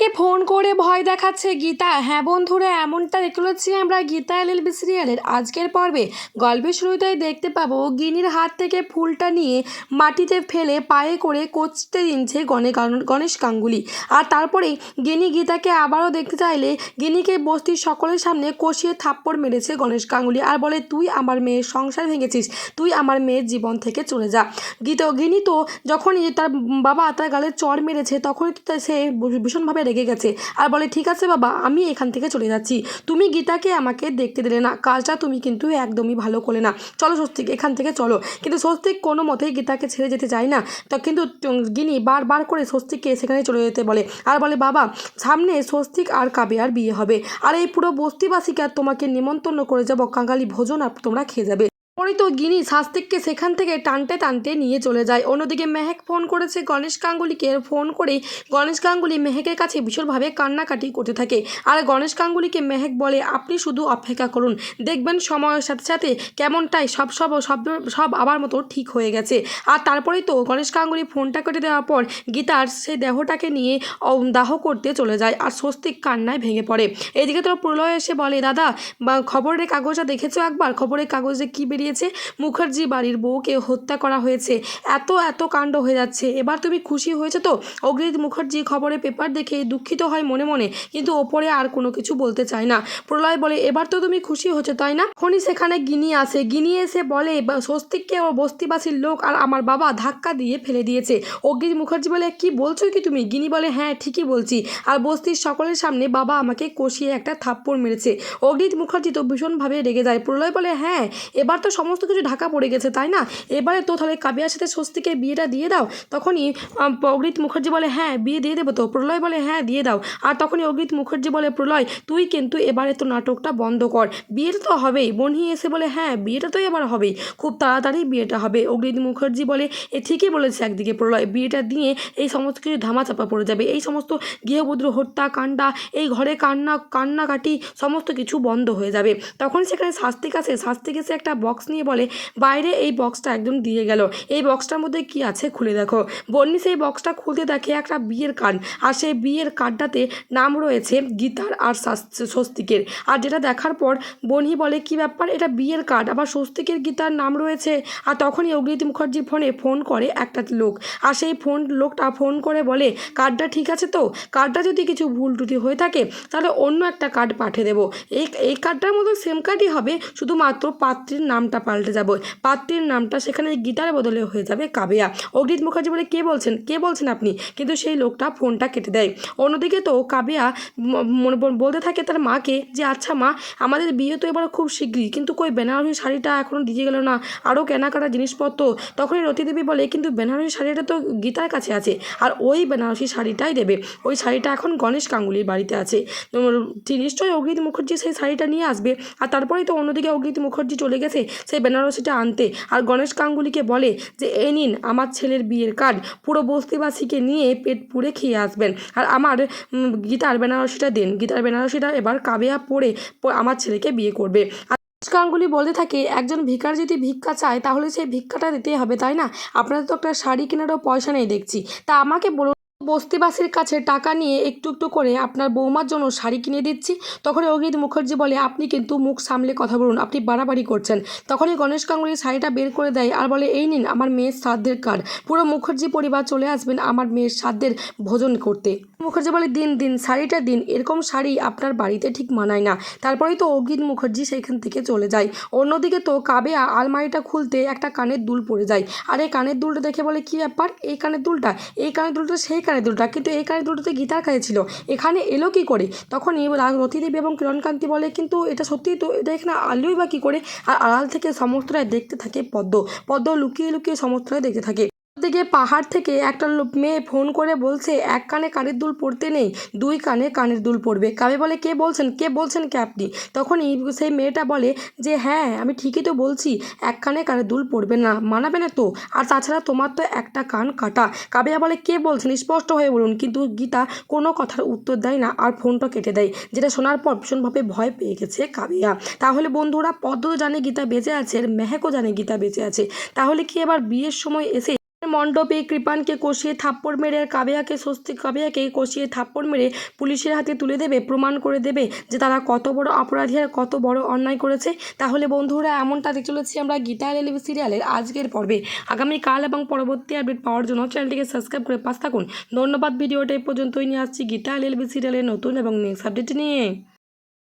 মেহেকে phone করে ভয় দেখাচ্ছে। গীতা হ্যাঁ বন্ধুরা, এমনটা দেখতে পাচ্ছি আমরা। গীতা এলএলবি সিরিয়ালের আজকের পর্বে। গল্পের শুরুতেই দেখতে পাবো, গিনির হাত থেকে ফুলটা নিয়ে মাটিতে ফেলে পায়ে করে কচতে দিনছে গণে গণেশ গাঙ্গুলি। আর তারপরেই গিনি গীতাকে আবারও দেখতে চাইলে গিনিকে বস্তির সকলের সামনে কষিয়ে থাপ্পড় মেরেছে গণেশ গাঙ্গুলি। আর বলে, তুই আমার মেয়ের সংসার ভেঙেছিস, তুই আমার মেয়ের জীবন থেকে চলে যা। গীত গিনি তো যখনই তার বাবা তার গালে চড় মেরেছে, তখনই তো তা- সে ভীষণভাবে রেগে গেছে। আর বলে, ঠিক আছে বাবা, আমি এখান থেকে চলে যাচ্ছি। তুমি গীতাকে আমাকে দেখতে দিলে না। কাজটা তুমি কিন্তু একদমই ভালো করলে না। চলো স্বস্তিক, এখান থেকে চলো। কিন্তু স্বস্তিক কোনো মতেই গীতাকে ছেড়ে যেতে চায় না। তো কিন্তু গিনি বারবার করে স্বস্তিককে সেখানে চলে যেতে বলে। আর বলে, বাবা, সামনে স্বস্তিক আর কাবিয়ার বিয়ে হবে। আর এই পুরো বস্তিবাসীকে আর তোমাকে নিমন্ত্রণ করে যাব। কাঙ্গালি ভোজন আর তোমরা খেয়ে যাবে। পরে তো গিনি শাস্তিককে সেখান থেকে টানতে টানতে নিয়ে চলে যায়। অন্যদিকে মেহেক ফোন করেছে গণেশ গাঙ্গুলিকে। ফোন করে গণেশ গাঙ্গুলি মেহেকের কাছে ভীষণভাবে কান্নাকাটি করতে থাকে। আর গণেশ গাঙ্গুলিকে মেহেক বলে, আপনি শুধু অপেক্ষা করুন। দেখবেন সময়ের সাথে সাথে কেমনটাই সব সব সব সব আবার মতো ঠিক হয়ে গেছে। আর তারপরেই তো গণেশ গাঙ্গুলি ফোনটা কেটে দেওয়ার পর গীতার সেই দেহটাকে নিয়ে দাহ করতে চলে যায় আর স্বস্তিক কান্নায় ভেঙে পড়ে। এদিকে তো প্রলয় এসে বলে, দাদা, বা খবরের কাগজটা দেখেছ একবার? খবরের কাগজে কি বেরিয়েছে মুখার্জি বাড়ির বউকে হত্যা করা হয়েছে। এত এত কাণ্ড হয়ে যাচ্ছে। এবার তুমি খুশি হয়েছে তো? অগ্রিত মুখার্জি খবরে পেপার দেখে দুঃখিত হয় মনে মনে, কিন্তু ওপরে আর কোনো কিছু বলতে চায় না। প্রলয় বলে, এবার তো তুমি খুশি হচ্ছে তাই না? খনি সেখানে গিনি আসে। গিনি এসে বলে, "বা- স্বস্তিককে ও বস্তিবাসীর লোক আর আমার বাবা ধাক্কা দিয়ে ফেলে দিয়েছে। অগ্রিত মুখার্জি বলে, কি বলছো কি তুমি? গিনি বলে হ্যাঁ ঠিকই বলছি। আর বস্তির সকলের সামনে বাবা আমাকে কষিয়ে একটা থাপ্পড় মেরেছে। অগ্রিত মুখার্জি তো ভীষণভাবে রেগে যায়। প্রলয় বলে হ্যাঁ এবার তো সমস্ত কিছু ঢাকা পড়ে গেছে, তাই না? এবারে তো তাহলে কাবিয়ার সাথে স্বস্তিকে বিয়েটা দিয়ে দাও। তখনই অগ্রিত মুখার্জি বলে হ্যাঁ বিয়ে দিয়ে দেবো তো। প্রলয় বলে হ্যাঁ দিয়ে দাও। আর তখনই অগ্রিত মুখার্জি বলে, প্রলয়, তুই কিন্তু এবারে তো নাটকটা বন্ধ কর। বিয়েটা তো হবেই। বনি এসে বলে হ্যাঁ বিয়েটা তো এবার হবেই। খুব তাড়াতাড়ি বিয়েটা হবে। অগ্রিত মুখার্জি বলে, এ ঠিকই বলেছে একদিকে প্রলয়, বিয়েটা দিয়ে এই সমস্ত কিছু ধামাচাপা পড়ে যাবে। এই সমস্ত গৃহবধূ হত্যা, কাণ্ডা, এই ঘরে কান্না, কান্নাকাটি সমস্ত কিছু বন্ধ হয়ে যাবে। তখন সেখানে শাস্তিক আসে। শাস্তিক এসে একটা বক্স নিয়ে বলে, বাইরে এই বক্সটা একদম দিয়ে গেল। এই বক্সটার মধ্যে কি আছে খুলে দেখো। বন্নি সেই বক্সটা খুলতে দেখে একটা বিয়ের কার্ড, আর সেই বিয়ের কার্ডটাতে নাম রয়েছে গীতার আর স্বস্তিকের। আর যেটা দেখার পর বনি বলে, কি ব্যাপার? এটা বিয়ের কার্ড, আবার স্বস্তিকের গীতার নাম রয়েছে? আর তখনই অগ্নিত মুখার্জির ফোনে ফোন করে একটা লোক। আর সেই ফোন, লোকটা ফোন করে বলে, কার্ডটা ঠিক আছে তো? কার্ডটা যদি কিছু ভুল ত্রুটি হয়ে থাকে, তাহলে অন্য একটা কার্ড পাঠিয়ে দেবো। এই এই কার্ডটার মতো সেম কার্ডই হবে, শুধুমাত্র পাত্রীর নামটা পাল্টে যাবে। পাত্রীর নামটা সেখানে গীতার বদলে হয়ে যাবে কাবেয়া। অগ্নিত মুখার্জি বলে কে বলছেন? কে বলছেন আপনি? কিন্তু সেই লোকটা ফোনটা কেটে দেয়। অন্যদিকে তো কাবেয়া বল- বলতে থাকে তার মাকে যে আচ্ছা মা, আমাদের বিয়ে তো এবার খুব শীঘ্রই। কিন্তু কই বেনারসি শাড়িটা এখনও দিয়ে গেল না। আরও কেনাকাটা জিনিসপত্র। তখনই রতিদেবী বলে, কিন্তু বেনারসি শাড়িটা তো গীতার কাছে আছে। আর ওই বেনারসি শাড়িটাই দেবে। ওই শাড়িটা এখন গণেশ গাঙ্গুলির বাড়িতে আছে। নিশ্চয়ই অগ্নিত মুখার্জি সেই শাড়িটা নিয়ে আসবে। আর তারপরেই তো অন্যদিকে অগ্নিত মুখার্জি চলে গেছে। সেই বেনারসিটা আনতে। আর গণেশ গাঙ্গুলিকে বলে যে এই নিন আমার ছেলের বিয়ের কার্ড। পুরো বস্তিবাসীকে নিয়ে পেট পুড়ে খেয়ে আসবেন। আর আমার গীতার বেনারসিটা দিন। গীতার বেনারসিটা এবার কাবেয়া পরে আমার ছেলেকে বিয়ে করবে। গাঙ্গুলি বলতে থাকে, একজন ভিকার যদি ভিক্ষা চায়, তাহলে সেই ভিক্ষাটা দিতেই হবে, তাই না? আপনাদের তো একটা শাড়ি কেনারও পয়সা নেই দেখছি। তা আমাকে বলুন বস্তিবাসীর কাছে টাকা নিয়ে একটু একটু করে আপনার বৌমার জন্য শাড়ি কিনে দিচ্ছি। তখনই অগ্নিত মুখার্জি বলে, আপনি কিন্তু মুখ সামলে কথা বলুন, আপনি বাড়াবাড়ি করছেন। তখনই গণেশ গাঙ্গুলি শাড়িটা বের করে দেয় আর বলে, এই নিন আমার মেয়ের শ্রাদ্ধের কার্ড। পুরো মুখার্জি পরিবার চলে আসবেন আমার মেয়ের শ্রাদ্ধের ভোজন করতে। মুখার্জি বলে, দিন দিন, শাড়িটা দিন, এরকম শাড়ি আপনার বাড়িতে ঠিক মানায় না। তারপরেই তো অগ্নিত মুখার্জি সেখান থেকে চলে যায়। অন্যদিকে তো কাবে আলমারিটা খুলতে একটা কানের দুল পড়ে যায়। আর এই কানের দুলটা দেখে বলে, কি ব্যাপার? এই কানের দুলটা? এই কানের দুলটা সেই কানের দুলটা, কিন্তু এই কানের দুলটাতে গীতার কাছে ছিল এখানে এলো কি করে? তখনই রতিদেবী এবং কিরণকান্তি বলে, কিন্তু এটা সত্যিই তো, এটা এখানে আলোই বা কী করে? আর আড়াল থেকে সমস্তটাই দেখতে থাকে পদ্ম। পদ্ম লুকিয়ে লুকিয়ে সমস্তটাই দেখতে থাকে। দিকে পাহাড় থেকে একটা মেয়ে ফোন করে বলছে, এক কানে কানের দুল পড়তে নেই, দুই কানে কানের দুল পড়বে। কাবে বলে, কে বলছেন? কে বলছেন কে আপনি? তখনই সেই মেয়েটা বলে যে হ্যাঁ আমি ঠিকই তো বলছি, এক কানে কানের দুল পড়বে না, মানাবে না তো। আর তাছাড়া তোমার তো একটা কান কাটা। কাবিয়া বলে, কে বলছেন? স্পষ্ট হয়ে বলুন। কিন্তু গীতা কোনো কথার উত্তর দেয় না আর ফোনটা কেটে দেয়, যেটা শোনার পর ভীষণভাবে ভয় পেয়ে গেছে কাবিয়া। তাহলে বন্ধুরা পদ্ম জানে গীতা বেঁচে আছে আর মেহেকও জানে গীতা বেঁচে আছে। তাহলে কি এবার বিয়ের সময় এসে মণ্ডপে কৃপানকে কষিয়ে থাপ্পড় মেরে আর কাবেয়াকে স্বস্তি কাবেয়াকে কষিয়ে থাপ্পড় মেরে পুলিশের হাতে তুলে দেবে, প্রমাণ করে দেবে যে তারা কত বড় অপরাধী আর কত বড় অন্যায় করেছে। তাহলে বন্ধুরা, এমনটা দেখতে চলেছি আমরা গীতা এলএলবি সিরিয়ালের আজকের পর্বে। আগামীকাল এবং পরবর্তী আপডেট পাওয়ার জন্য চ্যানেলটিকে সাবস্ক্রাইব করে পাশ থাকুন। ধন্যবাদ, ভিডিওটা এই পর্যন্তই। নিয়ে আসছি গীতা এলএলবি সিরিয়ালের নতুন এবং নেক্সট আপডেট নিয়ে।